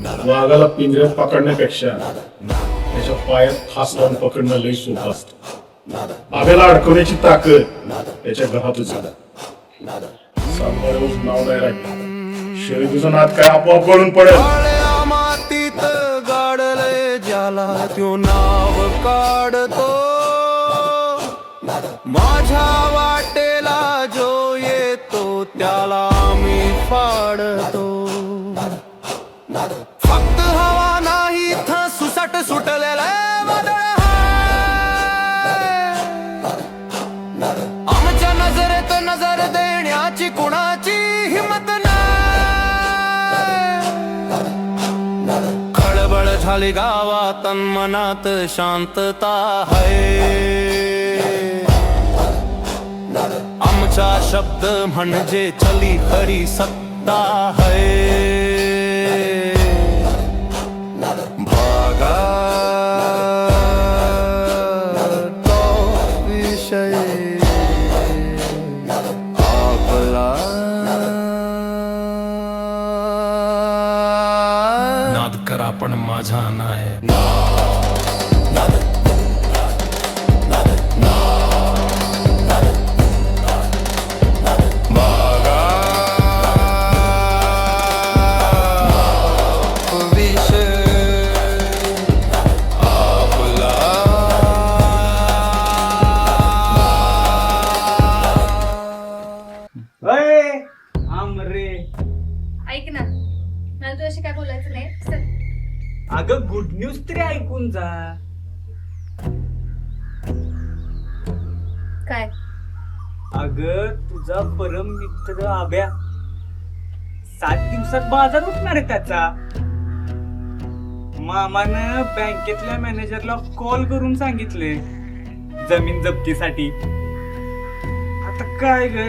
वाघाला पिंजऱ्यात पकडण्यापेक्षा त्याच्या पायात फास लावून पकडणं लई सोपं असतं. आब्याला अडकवण्याची ताकद त्याच्या घरातच. सांभाळून नाव नाही राहिलं. शर्यतीचं नाद काय आपोआप गळून पडेल? काळ्या मातीत गाडले ज्याला त्यो नाव काढतो. माझ्या वाटेला जो येतो त्याला मी फाडतो. खळबळ झाली गावात अन मनात शांतता है आमचा शब्द म्हणजे चली खरी सत्ता है काय? अगं तुझा परम मित्र आभ्या सात दिवसात बाजार उठणार आहे त्याचा. मामानं बँकेतल्या मॅनेजरला कॉल करून सांगितले जमीन जप्तीसाठी. आता काय ग?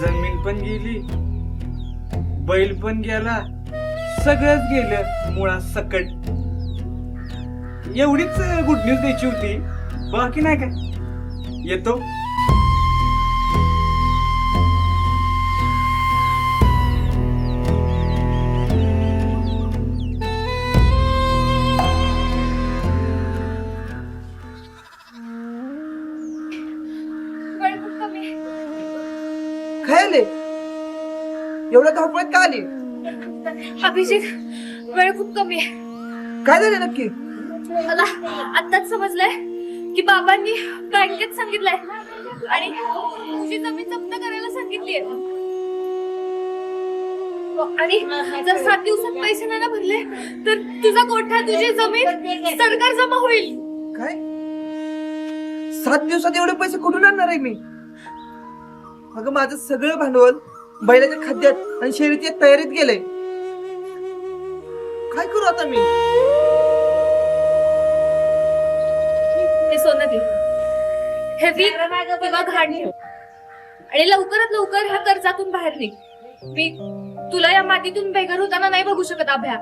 जमीन पण गेली बैल पण गेला सगळंच गेलं मुळा सकट. एवढीच गुड न्यूज द्यायची होती. बाकी नाही काय? येतो? वेळ खूप कमी आहे. काय आले एवढ्या धावपळीत का आली? अभिजित वेळ खूप कमी आहे. काय झालं नक्की? मला आत्ताच समजलंय. की बाबांनी बँकेत सांगितलंय. आणि तुझी जमीन जप्त करायला सांगितलीये. आणि जर सात दिवसात पैसे नाही ना भरले तर तुझा गोठा तुझी जमीन सरकार जमा होईल. काय? सात दिवसात एवढे पैसे कुठून आणणार आहे मी? अगं माझं सगळं भांडवल बैलाच्या खाद्यात आणि शर्यतीत तयारीत गेलंय. काय करू आता मी? हे विक किंवा घाण ठेव. आणि लवकरात लवकर ह्या कर्जातून बाहेर निघ. मी तुला या मातीतून बेघर होताना नाही बघू शकत अभ्या.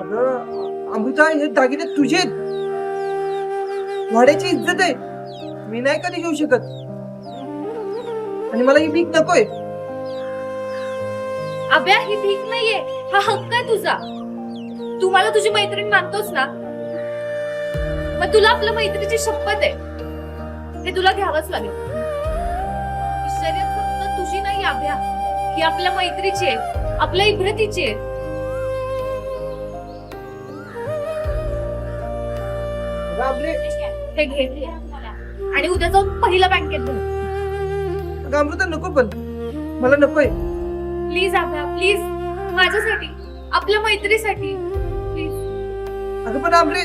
अगं अमृता हे दागिने तुझे आहेत. वाड्याची इज्जत आहे. मी नाही कधी घेऊ शकत. आणि मला ही भीक नकोय. अभ्या ही भीक नाहीये. हा हक्क आहे तुझा. तू मला तुझी मैत्रीण मानतोस ना? मग तुला आपल्या मैत्रीची शपथ आहे. हे तुला घ्यावंच लागेल. ही शर्यत फक्त तुझी नाही अभ्या. ही आपल्या मैत्रीची आहे. आपल्या इब्रतीची आहे. हे घे. आणि उद्या जाऊन पहिल्या बँकेत भर. अमृता नको पण. मला नकोय. Please Abhya. प्लीज माझ्यासाठी. आपल्या मैत्रीसाठी. प्लीज अगं पण आमरे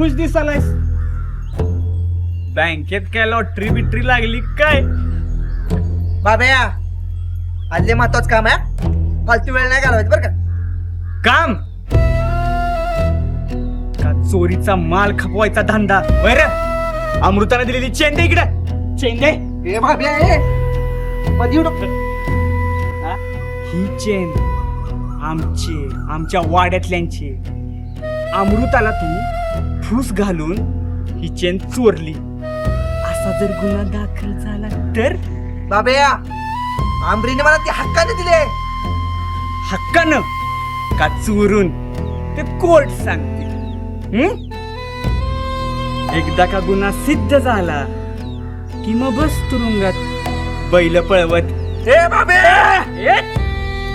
खुश दिसालायस. बँकेत काय लॉटरी बिट्री लागली काय? बाब्या आजले महत्वाचं काम आहे फालतू वेळ नाही घालवायचं बरं का? काम? का चोरीचा माल खपवायचा धंदा? बर अमृताने दिलेली चेन दे इकडे. चेन दे ए बाब्या ए. मध्ये येऊ नको. हा? ही चेन आमची आमच्या वाड्यातल्यांची. अमृताला तू फूस घालून ही चेन चोरली. असा जर गुन्हा दाखल झाला तर? बाब्या आंबरीने मला ते हक्काने दिले. हक्कानं? का चोरून? ते कोर्ट सांगते हं? एकदा का गुन्हा सिद्ध झाला की मग बस तुरुंगात बैल पळवत. ए ए,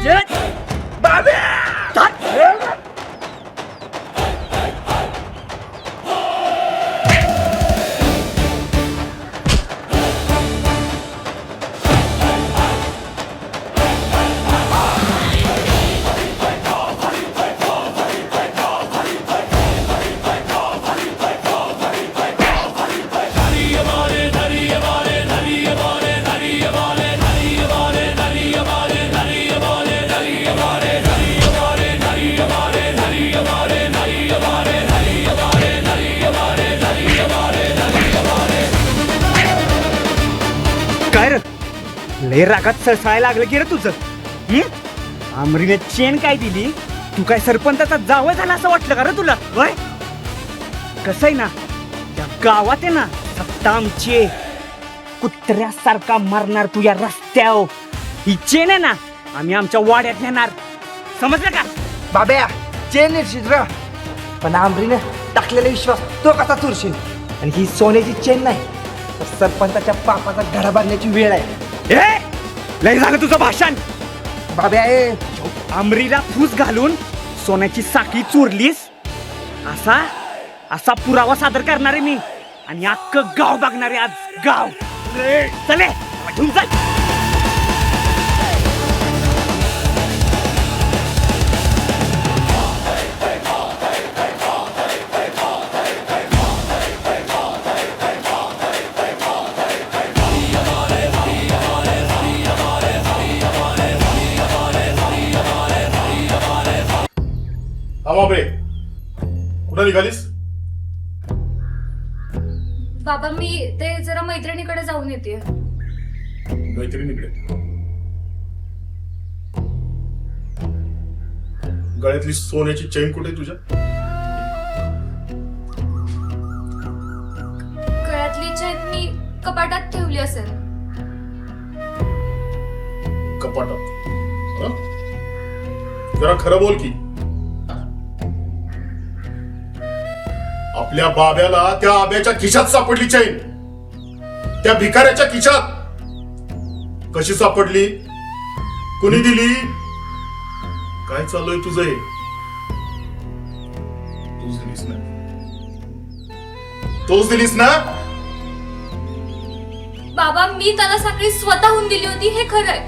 जे- काय लय रागात सळसळायला लागलं की रे तुझं. हं? आमरीने चेन काय दिली? तू काय सरपंचाचा जावं झाला असं वाटलं का रे तुला? वय कसं आहे ना त्या गावात आहे ना सत्ता आमची आहे. कुत्र्यासारखा मारणार तू या रस्त्यावर. ही चेन आहे ना आम्ही आमच्या वाड्यात नेणार. समजलं का? बाब्या चेन निर्शित पण आंबरीने टाकलेला विश्वास तो कसा चुरशील? आणि ही सोन्याची चेन नाही तर सरपंचाच्या पापाचा घडा बांधण्याची वेळ आहे. ए लय झालं तुझं भाषण. बाब्या ए. आमरीला फूस घालून सोन्याची साखळी चोरलीस? असा असा पुरावा सादर करणार आहे मी आणि अख्खं गाव बघणार आहे आज गाव. चले घेऊन निघालीस? बाबा मी ते जरा मैत्रिणीकडे जाऊन येते. मैत्रिणीकडे? गळ्यातली सोन्याची चैन कुठे आहे तुझ्या? गळ्यातली चेन मी कपाटात ठेवली असेल. कपाटात? हं? जरा खरं बोल की. आपल्या बाब्याला त्या आब्याच्या खिशात सापडली चैन. त्या भिकाऱ्याच्या खिशात. कशी सापडली? कुणी दिली? काय चालूय तुझे तुझं तूच दिलीस ना? तूच दिलीस ना? बाबा मी त्याला साखळी स्वतःहून दिली होती हे खरंय.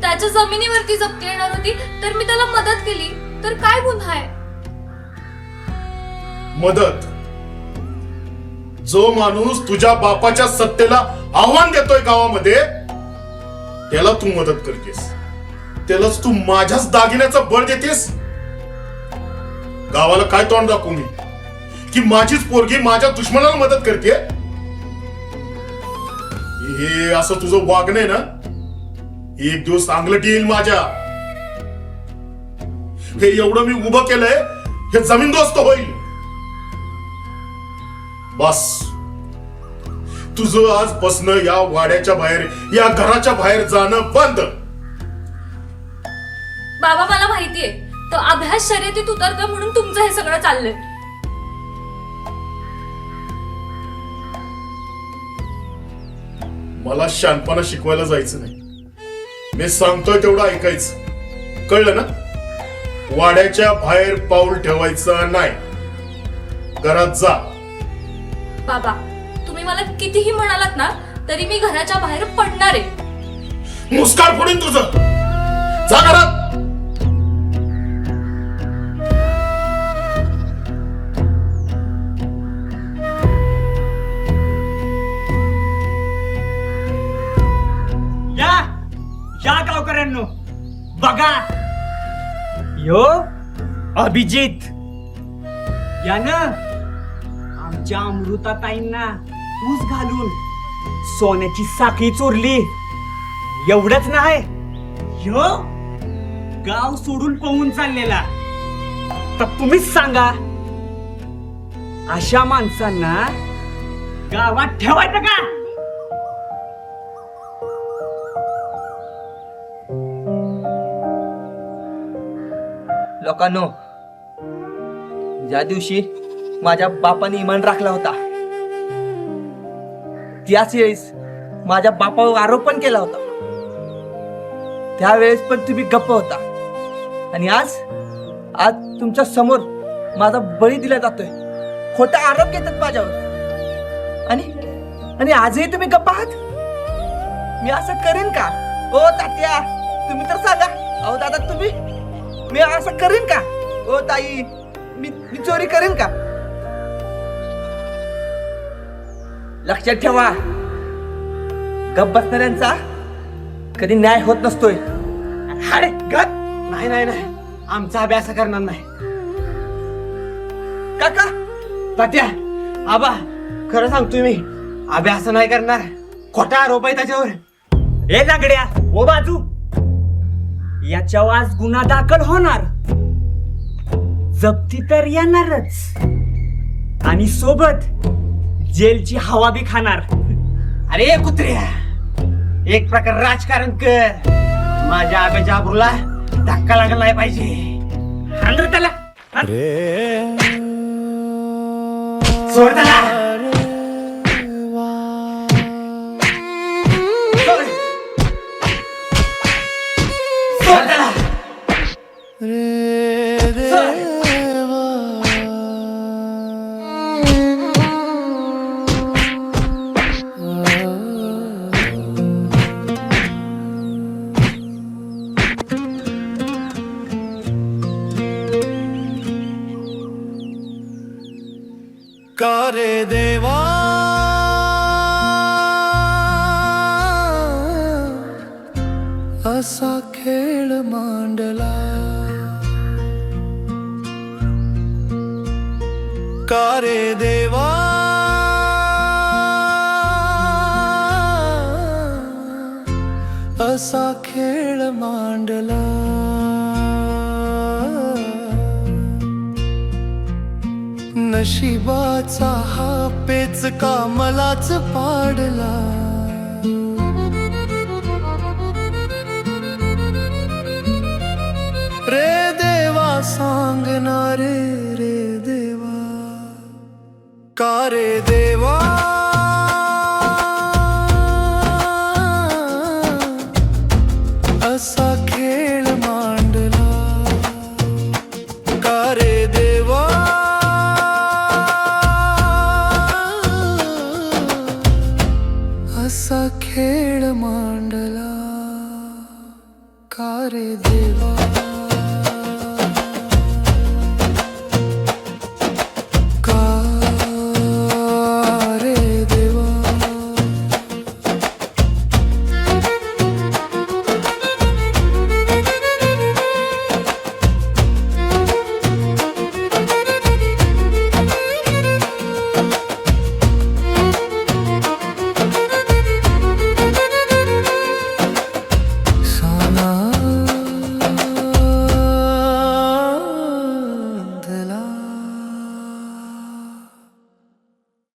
त्याच्या जमिनीवरती जप्ती येणार होती तर मी त्याला मदत केली. तर काय गुन्हा आहे? मदत. जो माणूस तुझ्या बापाच्या सत्तेला आव्हान देतोय गावामध्ये त्याला तू मदत करतेस. त्यालाच तू माझ्याच दागिन्याचं बळ देतेस. गावाला काय तोंड दाखवू मी? की माझीच पोरगी माझ्या दुश्मनाला मदत करते? हे असं तुझं वागणं आहे ना? एक दिवस अंगलट येईल माझ्या. हे एवढं मी उभं केलंय हे जमीनदोस्त होईल. बस. तुझं आज बसणं या वाड्याच्या बाहेर या घराच्या बाहेर जाणं बंद. बाबा मला माहितीये तो अभ्यास शर्यतीत उतरतो म्हणून तुमचं हे सगळं चाललंय. मला शानपणा शिकवायला जायचं नाही. मी सांगतोय तेवढं ऐकायचं. कळलं ना? वाड्याच्या बाहेर पाऊल ठेवायचं नाही. घरात जा. बाबा तुम्ही मला कितीही म्हणालात ना तरी मी घराच्या बाहेर पडणार आहे. मुस्काळ फोडीन तुझ. घरात. या या गावकऱ्यांनो बघा. यो अभिजित. यानं आमच्या अमृताताईंना ऊस घालून सोन्याची साखळी चोरली. एवढंच नाही ह्यो गाव सोडून पळून चाललेला. तर तुम्हीच सांगा अशा माणसांना गावात ठेवायचं का? लोकांनो ज्या दिवशी माझ्या बापाने इमान राखला होता. त्याच वेळेस माझ्या बापावर आरोप पण केला होता. त्यावेळेस पण तुम्ही गप्प होता. आणि आज आज तुमच्यासमोर माझा बळी दिला जातोय. खोटा आरोप घेतात माझ्यावर. आणि आणि आजही तुम्ही गप्प आहात? मी असं करेन का? ओ तात्या तुम्ही तर सांगा. अहो दादा तुम्ही? मी असं करेन का? ओ ताई मी मी चोरी करेन का? लक्षात ठेवा. गप बसणाऱ्यांचा कधी न्याय होत नसतोय. अरे गप. नाही नाही नाही. आमचा अभ्यास करणार नाही. काका. तात्या आबा खरं सांगतोय मी. अभ्यास नाही करणार. खोटा आरोप आहे त्याच्यावर. ए दगड्या ओ बाजू. याच्यावर आज गुन्हा दाखल होणार. जप्ती तर येणारच. आणि सोबत जेलची हवा बी खाणार. अरे कुत्र्या एक प्रकार राजकारण कर. माझ्या आब्याच्या आबरूला धक्का लागला नाही पाहिजे. हाण रे. त्याला. सोड त्याला. का रे देवा असा खेळ मांडला का रे नशिबाचा हा पेच का मलाच पाडला. रे देवा सांगणारे रे देवा. का रे देवा? असा